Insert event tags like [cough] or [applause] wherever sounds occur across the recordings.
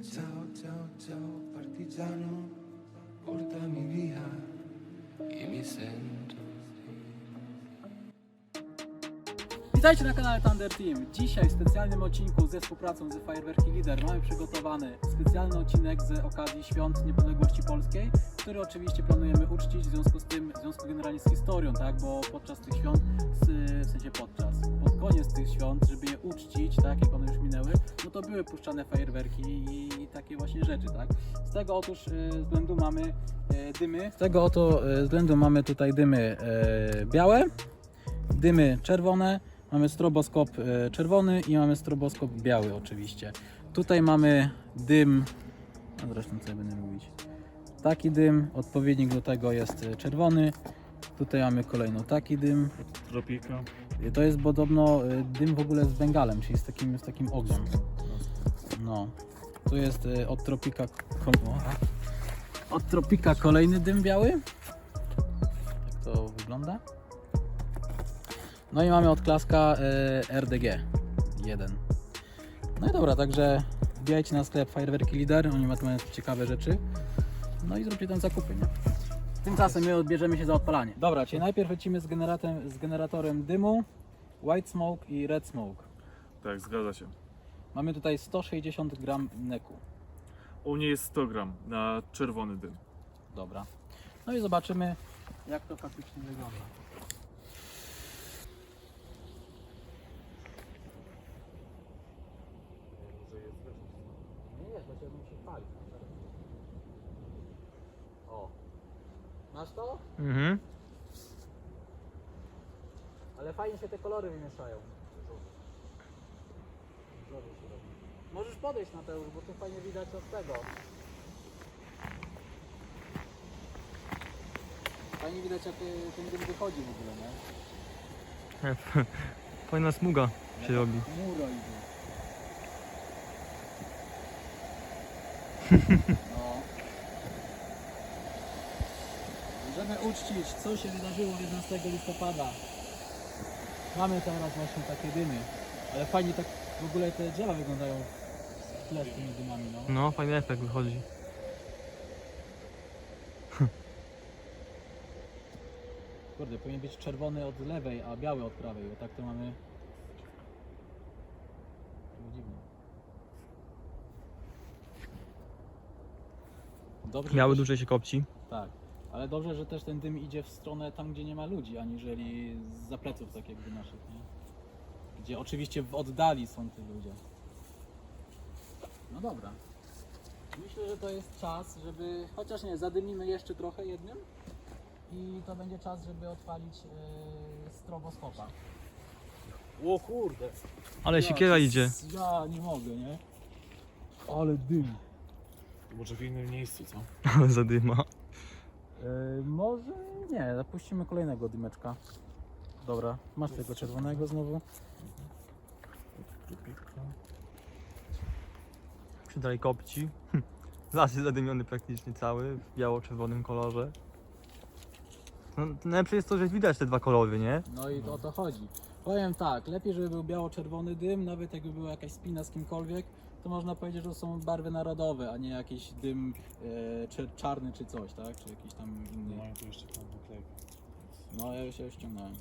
Ciao, ciao, ciao, partigiano, portami via e mi sento Witajcie na kanale Thunder Team. Dzisiaj w specjalnym odcinku ze współpracą z Fajerwerki Lider mamy przygotowany specjalny odcinek z okazji Świąt Niepodległości Polskiej, który oczywiście planujemy uczcić w związku z tym, w związku generalnie z historią, tak, bo podczas tych świąt, w sensie podczas, pod koniec tych świąt, żeby je uczcić, tak, jak one już minęły, no to były puszczane fajerwerki i, takie właśnie rzeczy, tak. Z tego otóż e, względu mamy e, dymy, z tego oto e, względu mamy tutaj dymy białe, dymy czerwone, mamy stroboskop e, czerwony i mamy stroboskop biały oczywiście. Tutaj mamy dym, no zresztą co ja będę mówić, taki dym, odpowiednik do tego jest e, czerwony. Tutaj mamy kolejno taki dym. Tropika. E, To jest podobno dym w ogóle z bengalem, czyli z takim, z takim ogniem. No. Tu jest od tropika od tropika kolejny dym biały. Tak to wygląda. No i mamy od klaska e, RDG 1. No i dobra, także wbijajcie na sklep Fajerwerki Lider, oni mają ciekawe rzeczy. No i zróbcie tam zakupy, nie? Tymczasem my odbierzemy się za odpalanie. Dobra, czyli najpierw lecimy z, generatem, z generatorem dymu, white smoke i red smoke. Tak, zgadza się. Mamy tutaj 160 gram neku. U mnie jest 100 gram na czerwony dym. Dobra. No i zobaczymy, jak to faktycznie wygląda. Nie jest, bo się musi palić. O. Masz to? Mhm. Ale fajnie się te kolory wymieszają. Żółty się robi. Możesz podejść na to już, bo tu fajnie widać od tego. Fajnie widać jak y, ten dym wychodzi w ogóle, nie? [laughs] Fajna smuga się robi. Muro idzie. [laughs] Żeby uczcić, co się wydarzyło 11 listopada. Mamy teraz właśnie takie dymy. Ale fajnie tak w ogóle te drzewa wyglądają w tle z tymi dymami, no. No, fajny efekt wychodzi. [laughs] Kurde, powinien być czerwony od lewej, a biały od prawej, bo tak to mamy... To dziwne. Dobrze, Biały że- dłużej się kopci. Tak, ale dobrze, że też ten dym idzie w stronę tam, gdzie nie ma ludzi, aniżeli za pleców tak jakby naszych, nie? Gdzie oczywiście w oddali są ci ludzie. No dobra. Myślę, że to jest czas, żeby... Chociaż nie, zadymimy jeszcze trochę jednym i to będzie czas, żeby odpalić yy, stroboskopa. O kurde! Ale Ja siekiera idzie. Ja nie mogę, nie? Ale dym. Może w innym miejscu, co? [laughs] Ale zadyma. Yy, może nie, zapuścimy kolejnego dymeczka. Dobra, masz tego czerwonego znowu. Przy dalej kopci. [laughs] Las jest zadymiony praktycznie cały w biało-czerwonym kolorze. No, najlepsze jest to, że widać te dwa kolory, nie? No i o to chodzi. Powiem tak, lepiej, żeby był biało-czerwony dym, nawet jakby była jakaś spina z kimkolwiek, to można powiedzieć, że to są barwy narodowe, a nie jakiś dym e, czy, czarny czy coś, tak? Czy jakiś tam inny. Mają tu jeszcze naklejkę. No, ja już się ściągnąłem.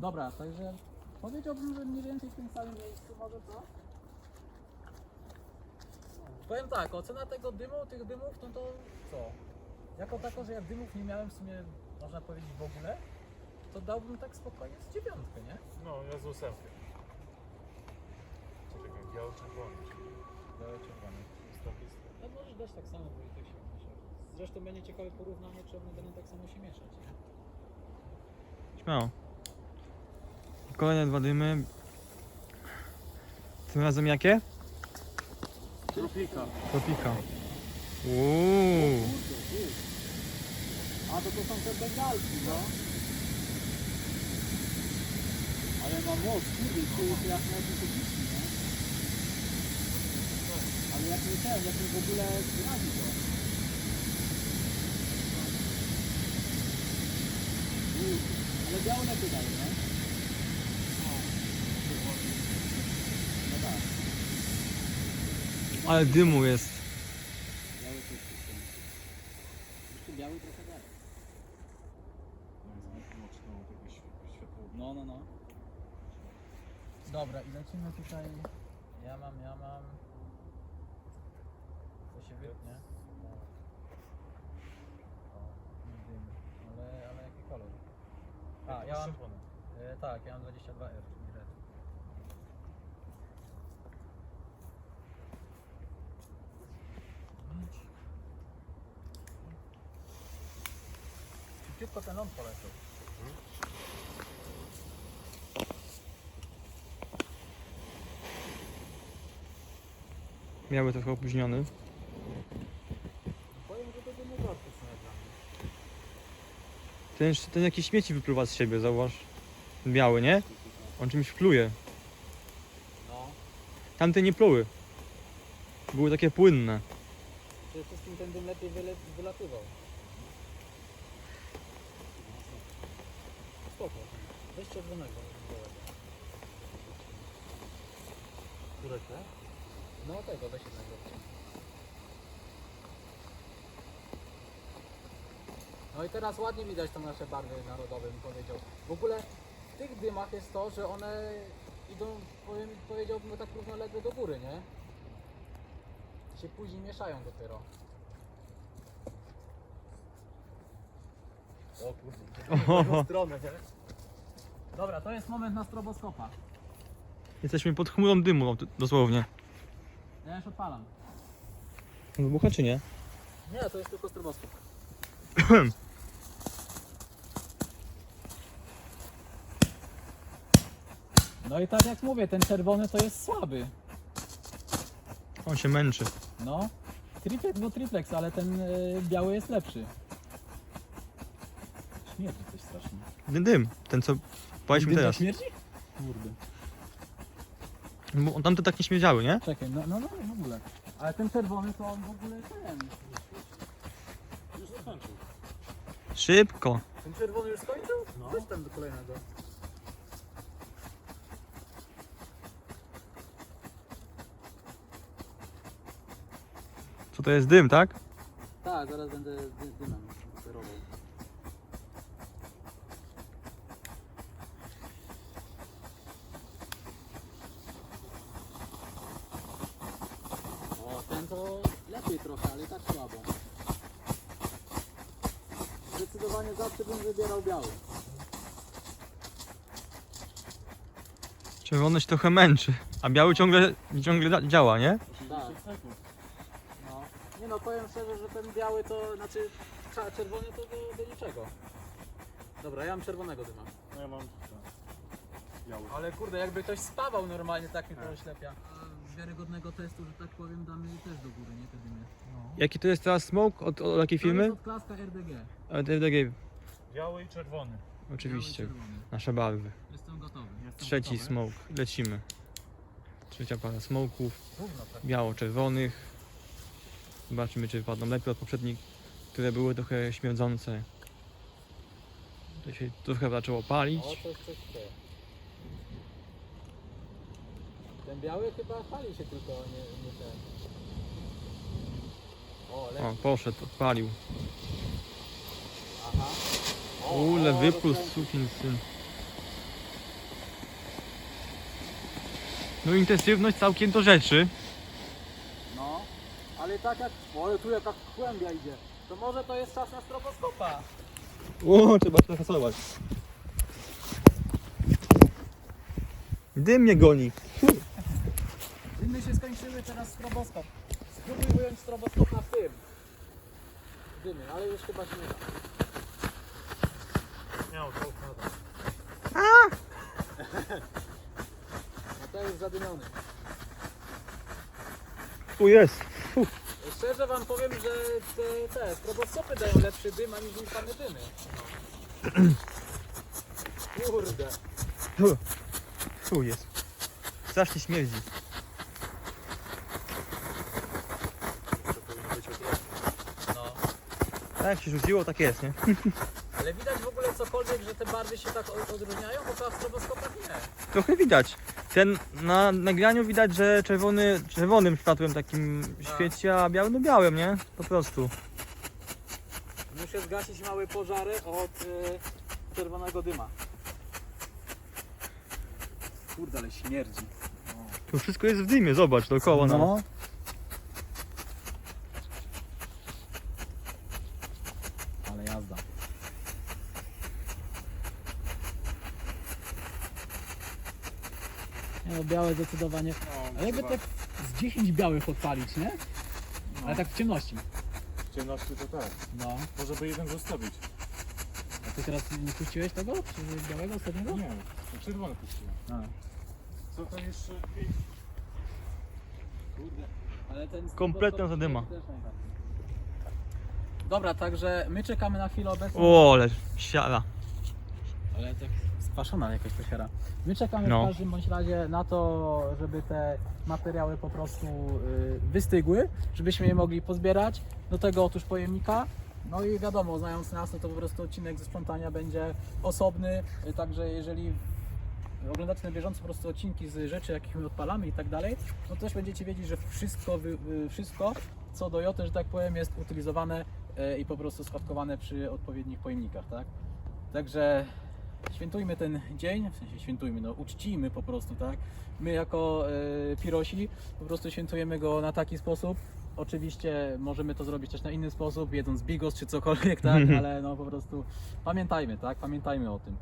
Dobra, także powiedziałbym, że mniej więcej w tym samym miejscu może co? Powiem tak, ocena tego dymu, tych dymów, no to co? Jako tako, że ja dymów nie miałem w sumie, można powiedzieć w ogóle, to dałbym tak spokojnie z dziewiątkę, nie? No, ja z ósemkę. Co takiego biało-czerwony. Białe czerwone. No możesz dać tak samo, bo i tak się miesza. Zresztą będzie ciekawe porównanie, czy one będą tak samo się mieszać? Śmiało. Kolejne dwa dymy. Tym razem jakie? Tropika. Tropika. Uuu. A to to są te bengalki, no. Ale ma moc, kurde, się jak na? Ale jak nie ten, jak w ogóle zradzi to. Ale białe lepiej daje, nie? No tak. Ale dymu jest. Biały. Jeszcze biały trochę. No, no, no. Dobra, i lecimy tutaj. Ja mam, ja mam. Się wytnie. O, dym. Ale, ale jaki kolor? A, ja mam. E, tak, ja mam 22R, czyli red. Szybciutko ten ląd poleciał. Miały trochę opóźniony. Powiem, że to nie warto sobie dla mnie. Ten, ten jakiś śmieci wypływa z siebie, zauważ. Biały, nie? On czymś pluje. No, Tamte nie pluły. Były takie płynne. przede wszystkim ten dym lepiej wyle, wylatywał. Spoko. Weź czerwonego. Które te? No tego, weź jednego. No i teraz ładnie widać tą nasze barwy narodowe, bym powiedział. W ogóle w tych dymach jest to, że one idą, powiem, powiedziałbym tak równolegle do góry, nie? Się później mieszają dopiero. O kurde. Oho, [laughs] stronę, nie? Dobra, to jest moment na stroboskopa. jesteśmy pod chmurą dymu, no, dosłownie. Ja już odpalam. Wybucha czy nie? Nie, to jest tylko stroboskop. [clears throat] No i tak jak mówię, ten czerwony to jest słaby. On się męczy. No, triplex bo triplex, ale ten y, biały jest lepszy. Śmierdzi coś strasznie. Ten dym, ten co paliśmy Dym teraz. śmierdzi? Kurde. Bo on- tamte tak nie śmierdziały, nie? Czekaj, no, no, no w ogóle. Ale ten czerwony to on w ogóle ten. Już zakończył. Szybko. Ten czerwony już skończył? No. Weź tam do kolejnego. Co to jest dym, tak? Tak, zaraz będę dy- dymem sterował. O, ten to lepiej trochę, ale i tak słabo. Zdecydowanie zawsze bym wybierał biały. Czerwony się trochę męczy, a biały ciągle, ciągle da- działa, nie? Tak. No, powiem szczerze, że ten biały to, znaczy cza- czerwony to do, do niczego. Dobra, ja mam czerwonego dyma. No ja mam biały. Ale kurde, jakby ktoś spawał normalnie, tak mi to oślepia. A wiarygodnego testu, że tak powiem, damy też do góry, nie te dymy. No. Jaki to jest teraz smoke? Od, od jakiej To firmy? jest odklaska RDG. Od RDG, Biały i czerwony. oczywiście. Nasze barwy. Jestem gotowy. Jestem Trzeci gotowy. smoke, lecimy. Trzecia para smoków, tak. biało-czerwonych. Zobaczymy, czy wypadną lepiej od poprzednich, które były trochę śmierdzące. To się trochę zaczęło palić. O, coś. Ten biały chyba pali się tylko, nie, nie ten. O. O, poszedł, odpalił. Aha. Ule, rozkręcił. sukin syn. No intensywność całkiem do rzeczy. Ale tak jak... O, tu jaka kłębia idzie. To może to jest czas na stroboskopa. O, trzeba się hasować. Dym mnie goni. Dymy się skończyły, teraz stroboskop. Spróbuj ująć stroboskop na tym. Dymy, ale już chyba się nie da. Miał to układam. No [laughs] to jest zadymiony. Tu jest. Szczerze wam powiem, że te, te stroboskopy dają lepszy dym, aniżeli same dymy. Kurde. Tu jest. Strasznie śmierdzi. No. Tak jak się rzuciło, tak jest, nie? Ale widać w ogóle cokolwiek, że te barwy się tak o- odróżniają, bo to w stroboskopach nie. Trochę widać. Ten na nagraniu widać, że czerwony, czerwonym światłem takim świeci, a biały no białym, nie? Po prostu. Muszę zgasić małe pożary od y, czerwonego dyma. Kurde, ale śmierdzi. Tu wszystko jest w dymie, zobacz, dookoła. No. Ale jazda. Nie no, białe zdecydowanie. Ale jakby tak z 10 białych odpalić, nie? Ale tak w ciemności. W ciemności to tak. No. Może by jeden zostawić. A ty teraz nie puściłeś tego? Czy białego ostatniego? Nie, to czerwony puściłem. A. Co tam jeszcze? Kurde, ale ten Kompletna zadyma. Dobra, także my czekamy na chwilę obecną. O, ale siara. Ale tak skwaszona jakaś ta. My czekamy No. w każdym bądź razie na to, żeby te materiały po prostu y, wystygły, żebyśmy je mogli pozbierać. Do tego otóż pojemnika. No i wiadomo, znając nas, no to po prostu odcinek ze sprzątania będzie osobny. y, Także jeżeli oglądacie na bieżąco po prostu odcinki z rzeczy, jakich my odpalamy i tak dalej, no to też będziecie wiedzieć, że wszystko, wy- y, wszystko co do joty, że tak powiem, jest utylizowane y, i po prostu składkowane przy odpowiednich pojemnikach, tak? Także świętujmy ten dzień, w sensie świętujmy, no uczcijmy po prostu, tak? My jako e, pirosi po prostu świętujemy go na taki sposób. Oczywiście możemy to zrobić też na inny sposób, jedząc bigos czy cokolwiek, tak? [laughs] Ale no po prostu pamiętajmy, tak? Pamiętajmy o tym.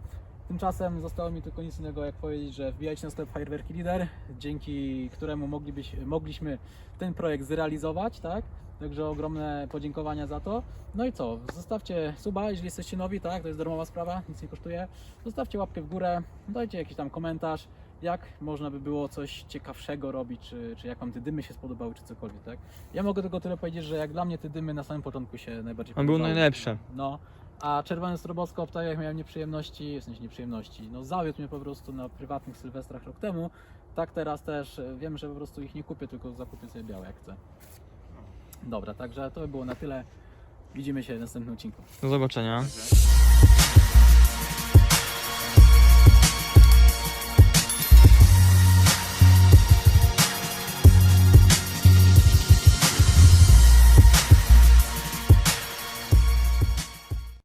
Tymczasem zostało mi tylko nic innego jak powiedzieć, że wbijajcie na sklep Fireworki Leader, dzięki któremu moglibyś, mogliśmy ten projekt zrealizować, tak? Także ogromne podziękowania za to. No i co? Zostawcie suba, jeżeli jesteście nowi, tak? To jest darmowa sprawa, nic nie kosztuje. Zostawcie łapkę w górę, dajcie jakiś tam komentarz, jak można by było coś ciekawszego robić, czy, czy jak Wam te dymy się spodobały, czy cokolwiek, tak? Ja mogę tylko tyle powiedzieć, że jak dla mnie te dymy na samym początku się najbardziej On był podobały. najlepszy. No, a czerwony stroboskop, tak jak miałem nieprzyjemności, w sensie nieprzyjemności, no zawiódł mnie po prostu na prywatnych sylwestrach rok temu, tak teraz też wiem, że po prostu ich nie kupię, tylko zakupię sobie białe jak chcę. Dobra, także to by było na tyle. Widzimy się w następnym odcinku. Do zobaczenia.